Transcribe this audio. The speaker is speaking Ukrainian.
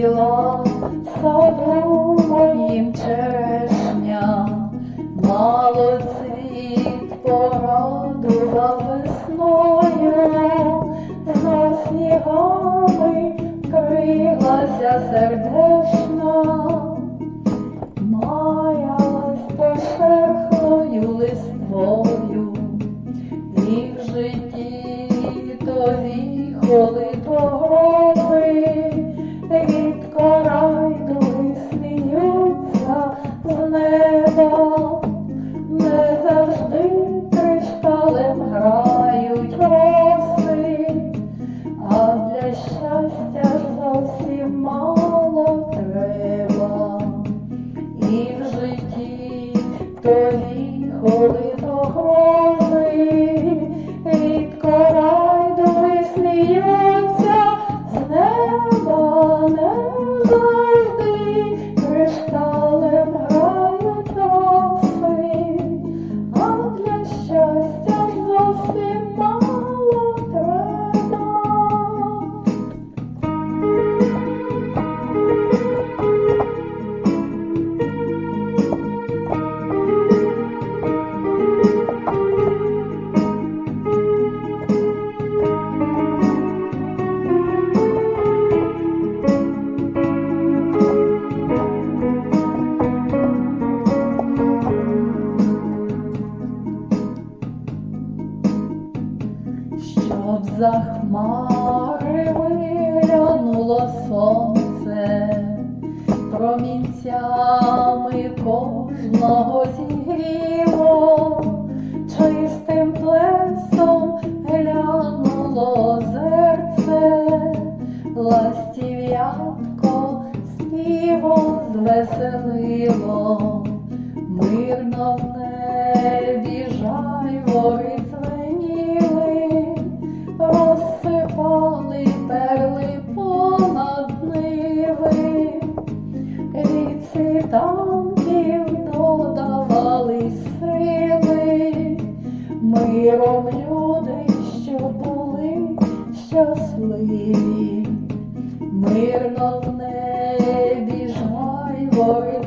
Біла садула мало черешня, Малоцвіт порадував весною, за снігами крилася сердечна. Щастя зовсім мало треба. І в житті тобі коли до за хмари виглянуло сонце, промінцями кожного зігріло, чистим плесом глянуло зерце, ластів'ятко співом звеселило, мирно в небі жайворонки там, де додавали сили, миром люди, що були щасливі, мирно в небі жай вої.